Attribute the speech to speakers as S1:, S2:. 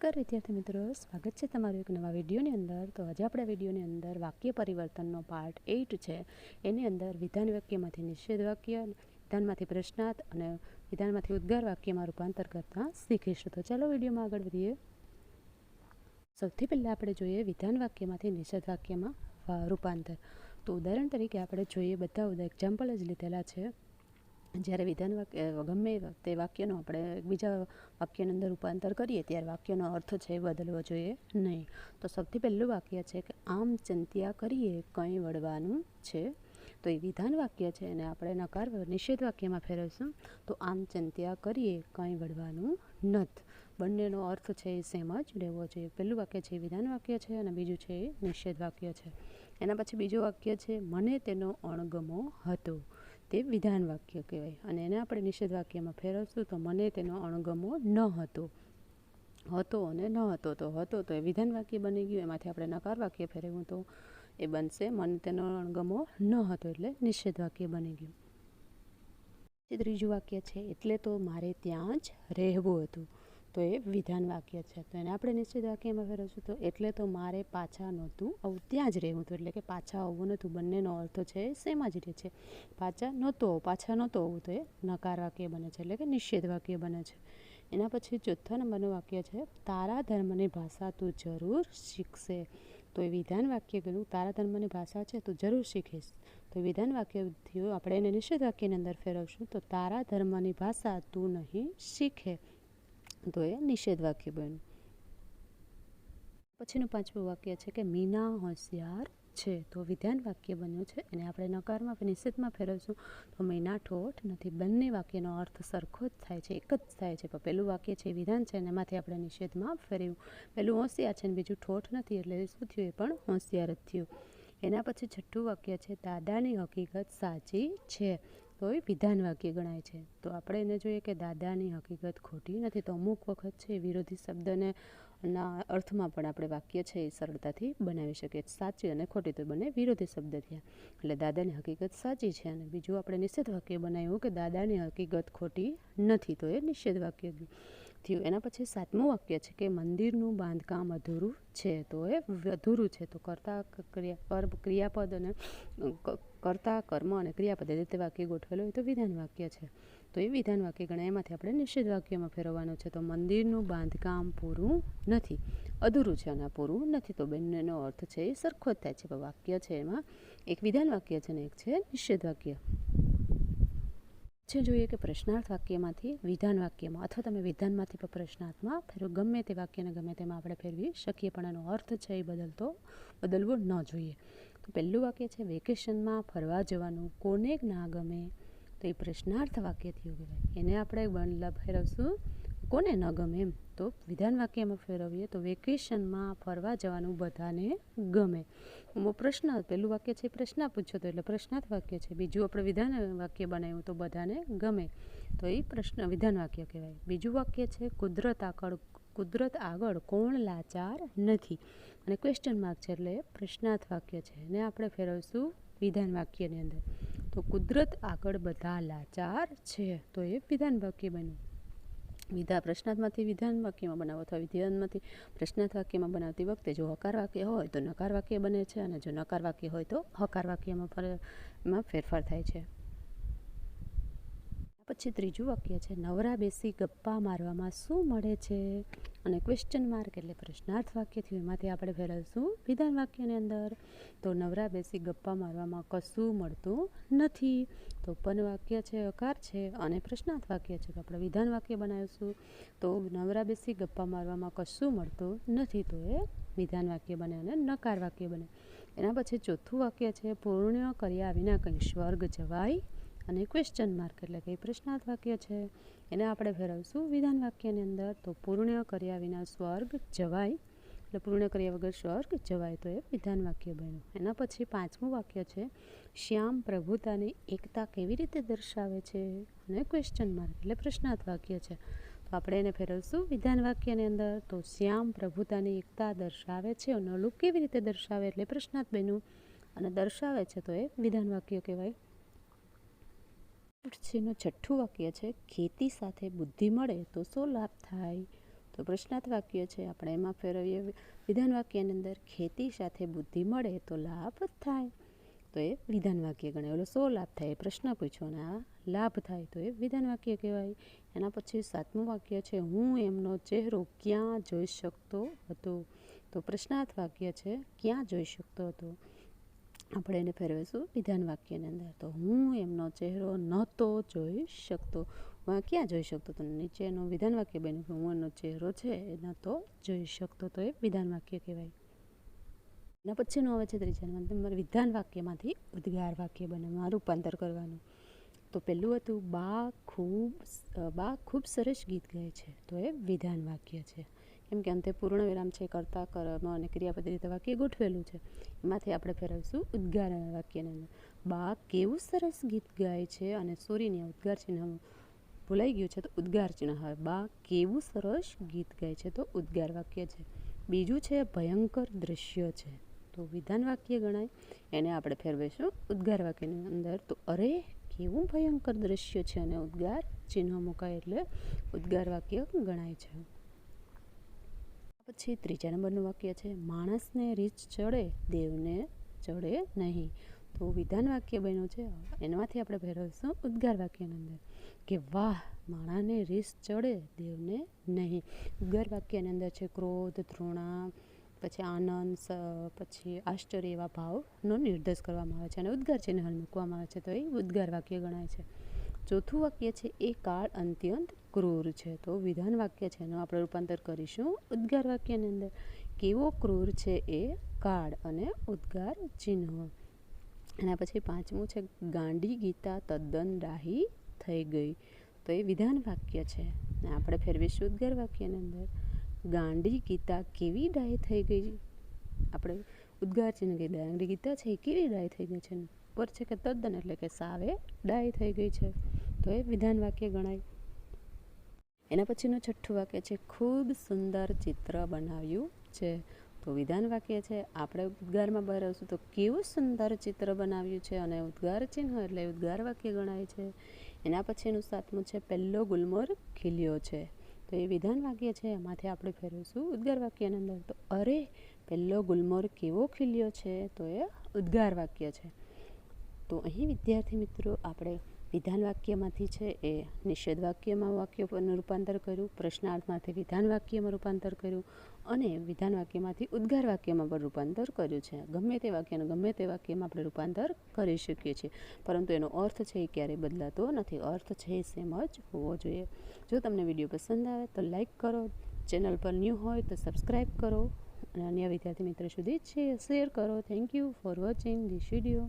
S1: નમસ્કાર વિદ્યાર્થી મિત્રો, સ્વાગત છે તમારું એક નવા વિડીયોની અંદર. તો આજે આપણે વિડીયોની અંદર વાક્ય પરિવર્તનનો પાર્ટ એઇટ છે. એની અંદર વિધાન વાક્યમાંથી નિષેધ વાક્ય, વિધાનમાંથી પ્રશ્નાર્થ અને વિધાનમાંથી ઉદ્ગાર વાક્યમાં રૂપાંતર કરતાં શીખીશું. તો ચાલો વિડીયોમાં આગળ વધીએ. સૌથી પહેલાં આપણે જોઈએ વિધાન વાક્યમાંથી નિષેધ વાક્યમાં રૂપાંતર. તો ઉદાહરણ તરીકે આપણે જોઈએ, બધા એક્ઝામ્પલ જ લીધેલા છે. જ્યારે વિધાન વાક્ય ગમે તે વાક્યનો આપણે બીજા વાક્યની અંદર રૂપાંતર કરીએ ત્યારે વાક્યનો અર્થ છે એ બદલવો જોઈએ નહીં. તો સૌથી પહેલું વાક્ય છે કે આમ ચિંત્યા કરીએ કંઈ વળવાનું છે. તો એ વિધાન વાક્ય છે એને આપણે નકાર નિષેધ વાક્યમાં ફેરવીશું. તો આમ ચિંત્યા કરીએ કંઈ વળવાનું નથી. બંનેનો અર્થ છે એ સેમ જ રહેવો જોઈએ. પહેલું વાક્ય છે એ વિધાન વાક્ય છે અને બીજું છે એ નિષેધ વાક્ય છે. એના પછી બીજું વાક્ય છે, મને તેનો અણગમો હતો. તે વિધાન વાક્ય કહેવાય. અને એને આપણે નિષેધ વાક્યમાં ફેરવશું તો મને તેનો અણગમો ન હતો. હતો અને ન હતો. તો હતો તો એ વિધાન વાક્ય બની ગયું. એમાંથી આપણે નકાર વાક્ય ફેરવ્યું તો એ બનશે મને તેનો અણગમો ન હતો એટલે નિષેધ વાક્ય બની ગયું. ત્રીજું વાક્ય છે, એટલે તો મારે ત્યાં જ રહેવું હતું. તો એ વિધાન વાક્ય છે. તો એને આપણે નિશ્ચિત વાક્યમાં ફેરવશું. તો એટલે તો મારે પાછા નહોતું આવું, ત્યાં જ રહેવું હતું. એટલે કે પાછા આવવું નહોતું. બંનેનો અર્થ છે એ સેમ જ રહે છે. પાછા નહોતો પાછા નહોતો આવવું તો એ નકાર વાક્ય બને છે. એટલે કે નિષેધ વાક્ય બને છે. એના પછી ચોથા નંબરનું વાક્ય છે, તારા ધર્મની ભાષા તું જરૂર શીખશે. તો એ વિધાન વાક્ય ગયું તારા ધર્મની ભાષા છે તું જરૂર શીખીશ. તો વિધાન વાક્ય થયું આપણે એને નિષેધ વાક્યની અંદર ફેરવશું, તો તારા ધર્મની ભાષા તું નહીં શીખે. તો એ નિષેધ વાક્ય બન્યું. પછીનું પાંચમું વાક્ય છે કે મીના હોશિયાર છે. તો વિધાન વાક્ય બન્યું છે. એને આપણે નકારમાં કે નિષેધમાં ફેરવશું તો મીના ઠોઠ નથી. બંને વાક્યનો અર્થ સરખો જ થાય છે. એક જ થાય છે. પણ પહેલું વાક્ય છે વિધાન છે અને એમાંથી આપણે નિષેધમાં ફેરવ્યું પહેલું હોશિયાર છે અને બીજું ઠોઠ નથી એટલે શું થયું? એ પણ હોશિયાર જ થયું. એના પછી છઠ્ઠું વાક્ય છે, દાદાની હકીકત સાચી છે. તો એ વિધાન વાક્ય ગણાય છે. તો આપણે એને જોઈએ કે દાદાની હકીકત ખોટી નથી, તો અમુક વખત છે વિરોધી શબ્દને ના અર્થમાં પણ આપણે વાક્ય છે એ સરળતાથી બનાવી શકીએ. સાચી અને ખોટી તો બંને વિરોધી શબ્દ થયા. એટલે દાદાની હકીકત સાચી છે અને બીજું આપણે નિષેધ વાક્ય બનાવ્યું કે દાદાની હકીકત ખોટી નથી, તો એ નિષેધ વાક્ય થયું. એના પછી સાતમું વાક્ય છે કે મંદિરનું બાંધકામ અધૂરું છે. તો એ અધૂરું છે. તો કરતા ક્રિયા ક્રિયાપદ અને કરતા, કર્મ અને ક્રિયાપદ રીતે વાક્ય ગોઠવેલું હોય તો વિધાન વાક્ય છે. તો એ વિધાન વાક્ય ગણાય. એમાંથી આપણે નિષેધ વાક્યમાં ફેરવવાનું છે. તો મંદિરનું બાંધકામ પૂરું નથી. અધૂરું છે અને પૂરું નથી. તો બંનેનો અર્થ છે એ સરખો જ થાય છે. વાક્ય છે એમાં એક વિધાન વાક્ય છે ને એક છે નિષેધ વાક્ય. છે જોઈએ કે પ્રશ્નાર્થ વાક્યમાંથી, વિધાન વાક્યમાં અથવા તમે વિધાનમાંથી પણ પ્રશ્નાર્થમાં ફેરવો. ગમે તે વાક્યને ગમે તેમાં આપણે ફેરવી શકીએ પણ એનો અર્થ છે એ બદલતો, બદલવો ન જોઈએ. તો પહેલું વાક્ય છે, વેકેશનમાં ફરવા જવાનું કોને ના ગમે? તો એ પ્રશ્નાર્થ વાક્ય થયું કહેવાય એને આપણે બનલા ફેરવશું. કોને ન ગમે એમ? તો વિધાન વાક્યમાં ફેરવીએ તો વેકેશનમાં ફરવા જવાનું બધાને ગમે. એમાં પ્રશ્ન, પહેલું વાક્ય છે પ્રશ્ન પૂછો તો એટલે પ્રશ્નાર્થ વાક્ય છે. બીજું આપણે વિધાન વાક્ય બનાવ્યું તો બધાને ગમે. તો એ પ્રશ્ન વિધાન વાક્ય કહેવાય. બીજું વાક્ય છે કુદરત આગળ કુદરત આગળ કોણ લાચાર નથી? અને ક્વેશ્ચન માર્ક છે એટલે પ્રશ્નાર્થ વાક્ય છે. ને આપણે ફેરવશું વિધાન વાક્યની અંદર. તો કુદરત આગળ બધા લાચાર છે. તો એ વિધાન વાક્ય બન્યું. વિધા પ્રશ્નાર્થમાંથી વિધાન વાક્યમાં બનાવો અથવા વિધાનમાંથી પ્રશ્નાર્થ વાક્યમાં બનાવતી વખતે જો હકાર વાક્ય હોય તો નકાર વાક્ય બને છે અને જો નકાર વાક્ય હોય તો હકાર વાક્યમાં ફેરફાર થાય છે. પછી ત્રીજું વાક્ય છે, નવરા બેસી ગપ્પા મારવામાં શું મળે છે? અને ક્વેશ્ચન માર્ક એટલે પ્રશ્નાર્થ વાક્ય થયું. એમાંથી આપણે ફેરવશું વિધાન વાક્યની અંદર. તો નવરા બેસી ગપ્પા મારવામાં કશું મળતું નથી. તો પન વાક્ય છે, અકાર છે. અને પ્રશ્નાર્થ વાક્ય છે, તો આપણે વિધાન વાક્ય બનાવીશું. તો નવરા બેસી ગપ્પા મારવામાં કશું મળતું નથી. તો એ વિધાન વાક્ય બને અને નકાર વાક્ય બને. એના પછી ચોથું વાક્ય છે, પૂર્ણ કર્યા વિના કંઈ સ્વર્ગ જવાય અને ક્વેશ્ચન માર્ક એટલે કે પ્રશ્નાર્થ વાક્ય છે. એને આપણે ફેરવશું વિધાન વાક્યની અંદર. તો પૂર્ણ કર્યા વિના સ્વર્ગ જવાય. એટલે પૂર્ણ કર્યા વગર સ્વર્ગ જવાય તો એ વિધાન વાક્ય બન્યું. એના પછી પાંચમું વાક્ય છે, શ્યામ પ્રભુતાની એકતા કેવી રીતે દર્શાવે છે? અને ક્વેશ્ચન માર્ક એટલે પ્રશ્નાર્થ વાક્ય છે. તો આપણે એને ફેરવશું વિધાન વાક્યની અંદર. તો શ્યામ પ્રભુતાની એકતા દર્શાવે છે અને અલુક કેવી રીતે દર્શાવે? એટલે પ્રશ્નાર્થ બન્યું. અને દર્શાવે છે તો એ વિધાન વાક્ય કહેવાય. પછીનું છઠ્ઠું વાક્ય છે, ખેતી સાથે બુદ્ધિ મળે તો શું લાભ થાય? તો પ્રશ્નાર્થ વાક્ય છે, આપણે એમાં ફેરવીએ. વિધાન વાક્યની અંદર, ખેતી સાથે બુદ્ધિ મળે તો લાભ થાય? તો એ વિધાન વાક્ય ગણાય. ઓલો સો લાભ થાય? પ્રશ્ન પૂછો ને આ લાભ થાય. તો એ વિધાન વાક્ય કહેવાય. એના પછી સાતમું વાક્ય છે, હું એમનો ચહેરો ક્યાં જોઈ શકતો હતો? તો પ્રશ્નાર્થ વાક્ય છે, ક્યાં જોઈ શકતો હતો? આપણે એને ફેરવીશું. વિધાન વાક્યની અંદર તો હું એમનો ચહેરો નહોતો જોઈ શકતો. હું ક્યાં જોઈ શકતો? તો નીચેનું વિધાન વાક્ય બન્યું કે હું એનો ચહેરો છે એ નહોતો જોઈ શકતો. તો એ વિધાન વાક્ય કહેવાય. એના પછીનું આવે છે ત્રીજા નંબર વિધાન વાક્યમાંથી ઉદ્ગાર વાક્ય બનાવવા રૂપાંતર કરવાનું. તો પહેલું હતું, બા ખૂબ બા ખૂબ સરસ ગીત ગાય છે. તો એ વિધાન વાક્ય છે. કેમ કે અંતે પૂર્ણ વિરામ છે, કરતા, કર્મ અને ક્રિયાપદ વાક્ય ગોઠવેલું છે. એમાંથી આપણે ફેરવીશું ઉદ્ગાર વાક્યની બા કેવું સરસ ગીત ગાય છે અને સોરીની ઉદ્ગાર ચિહ્ન ભૂલાઈ ગયું છે તો ઉદ્ગાર ચિહ્ન હવે. બા કેવું સરસ ગીત ગાય છે તો ઉદ્ગાર વાક્ય છે. બીજું છે ભયંકર દ્રશ્ય છે. તો વિધાન વાક્ય ગણાય. એને આપણે ફેરવીશું ઉદ્ગાર વાક્યની અંદર. તો અરે કેવું ભયંકર દ્રશ્ય છે અને ઉદ્ગાર ચિહ્ન મુકાય એટલે ઉદ્ગાર વાક્ય ગણાય છે. પછી ત્રીજા નંબરનું વાક્ય છે, માણસને રીચ ચડે, દેવને ચડે નહીં. તો વિધાન વાક્ય બન્યું છે. એનામાંથી આપણે ભેરવીશું ઉદ્ગાર વાક્યની અંદર કે, વાહ માણાને રીસ ચડે, દેવને નહીં. ઉદ્ગાર વાક્યની અંદર છે, ક્રોધ, ધૃણા, પછી આનંદ પછી આશ્ચર્ય એવા ભાવનો નિર્દેશ કરવામાં આવે છે. અને ઉદ્ગાર ચિહ્ન મૂકવામાં આવે છે. તો એ ઉદ્ગાર વાક્ય ગણાય છે. ચોથું વાક્ય છે, એ કાળ અત્યંત ક્રૂર છે. તો વિધાન વાક્ય છે એનું આપણે રૂપાંતર કરીશું. ઉદ્ગાર વાક્યની અંદર કેવો ક્રૂર છે એ કાળ અને ઉદ્ગાર ચિહ્ન. એના પછી પાંચમું છે, ગાંડી ગીતા તદ્દન ડાહી થઈ ગઈ. તો એ વિધાન વાક્ય છે. ને આપણે ફેરવીશું ઉદ્ગાર વાક્યની અંદર. ગાંડી ગીતા કેવી ડાય થઈ ગઈ? આપણે ઉદ્ગાર ચિહ્ન કે ગાંડી ગીતા છે એ કેવી ડાય થઈ ગઈ છે? ઉપર છે કે તદ્દન એટલે કે સાવે ડાય થઈ ગઈ છે. તો એ વિધાન વાક્ય ગણાય. એના પછીનું છઠ્ઠું વાક્ય છે, ખૂબ સુંદર ચિત્ર બનાવ્યું છે. તો વિધાન વાક્ય છે, આપણે ઉદ્ગારમાં બહારશું તો કેવું સુંદર ચિત્ર બનાવ્યું છે અને ઉદ્ગાર ચિહ્ન એટલે ઉદ્ગાર વાક્ય ગણાય છે. એના પછીનું સાતમું છે, પહેલો ગુલમોર ખીલ્યો છે. તો એ વિધાન વાક્ય છે, એમાંથી આપણે ફેરવીશું ઉદ્ગાર વાક્યની અંદર. તો, અરે, પહેલો ગુલમોર કેવો ખીલ્યો છે? તો એ ઉદ્ગાર વાક્ય છે. તો અહીં વિદ્યાર્થી મિત્રો, આપણે વિધાન વાક્યમાંથી છે એ નિષેધ વાક્યમાં વાક્યનું રૂપાંતર કર્યું, પ્રશ્નાર્થમાંથી વિધાન વાક્યમાં રૂપાંતર કર્યું અને વિધાન વાક્યમાંથી ઉદ્ગાર વાક્યમાં પણ રૂપાંતર કર્યું છે. ગમે તે વાક્યનું ગમે તે વાક્યમાં આપણે રૂપાંતર કરી શકીએ છીએ. પરંતુ એનો અર્થ છે એ ક્યારેય બદલાતો નથી. અર્થ છે એ સેમ જ હોવો જોઈએ. જો તમને વીડિયો પસંદ આવે તો લાઈક કરો. ચેનલ પર ન્યૂ હોય તો સબસ્ક્રાઈબ કરો. અને અન્ય વિદ્યાર્થી મિત્રો સુધી શેર કરો. Thank you for watching. This video